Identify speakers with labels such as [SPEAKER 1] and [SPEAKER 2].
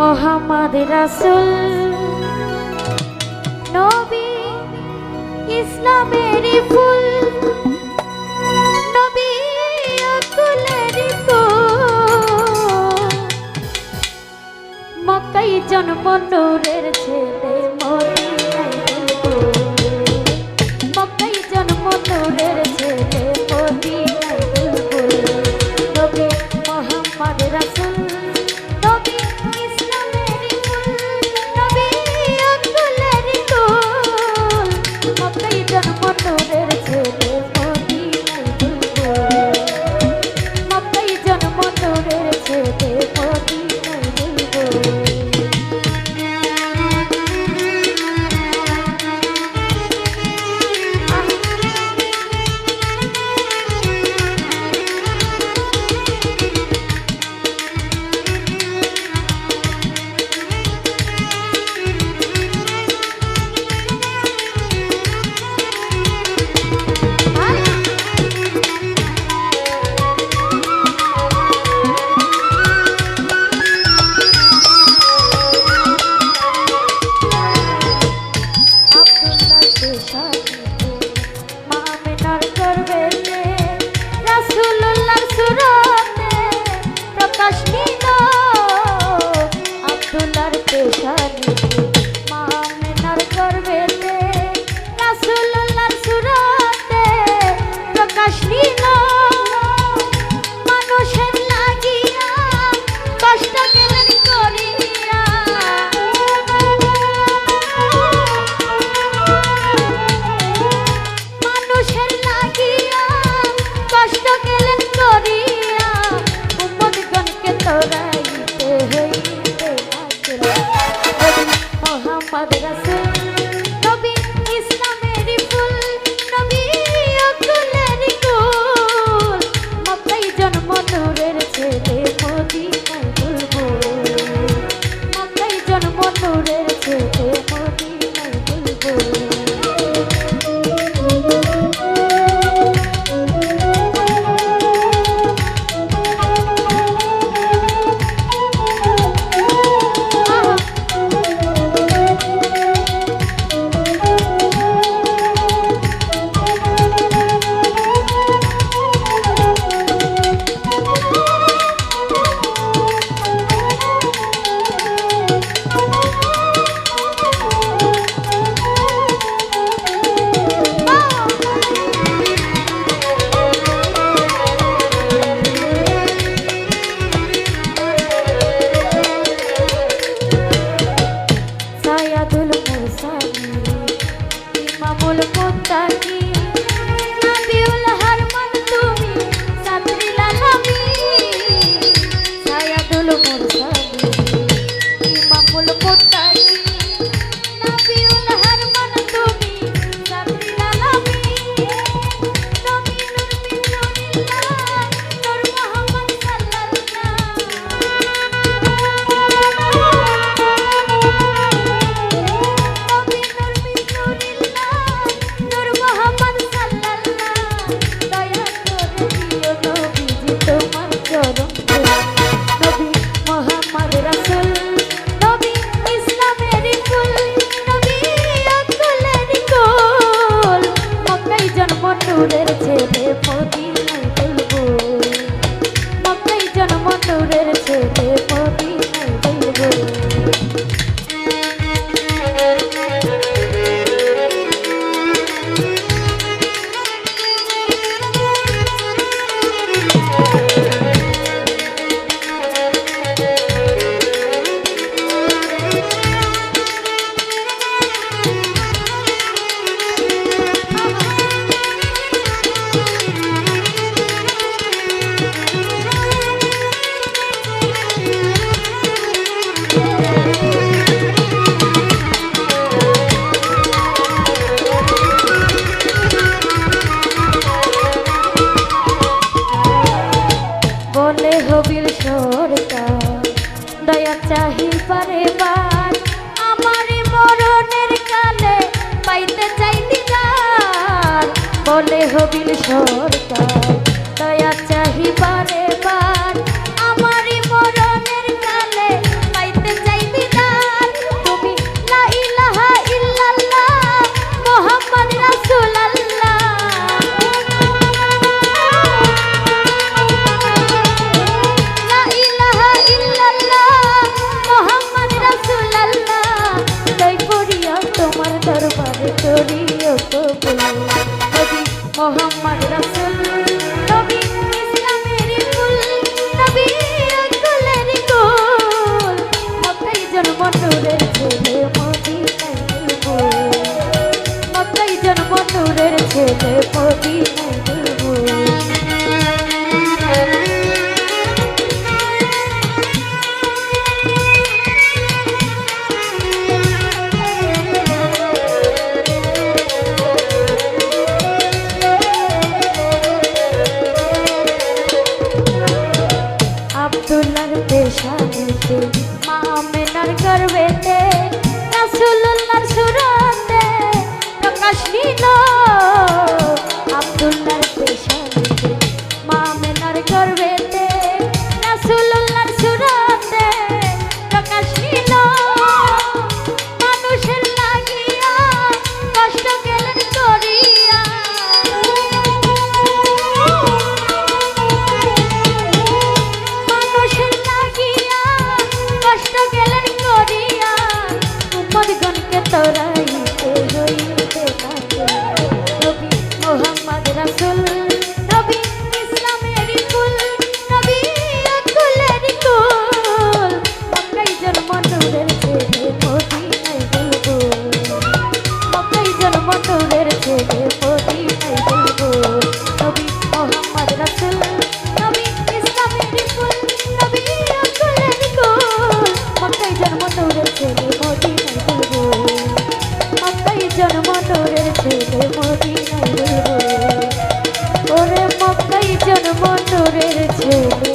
[SPEAKER 1] মোহাম্মদ রাসুল। নবী ইসলামের ফুল। নবী মকাই জন্ম নূরের মাদ্রাসে নবী ইসলামের ফুল, নবী অকুলের কুল। মক্কাই জন্ম নূরের ছেলে, মদিনায় বুলবুল মক্কাই জন্ম নূরের cantar. that সুন্দর মায়ের ছেলে প্রতি গো নবী মোহাম্মদ রাসুল, নবী ইসলামের ফুল, নবী আব্দুল গো মক্কায় জন্ম নূরের ছেলে মোদি নাই গো মক্কায় জন্ম নূরের ছেলে মোদি নাই গো ওরে মক্কায় জন্ম নূরের ছেলে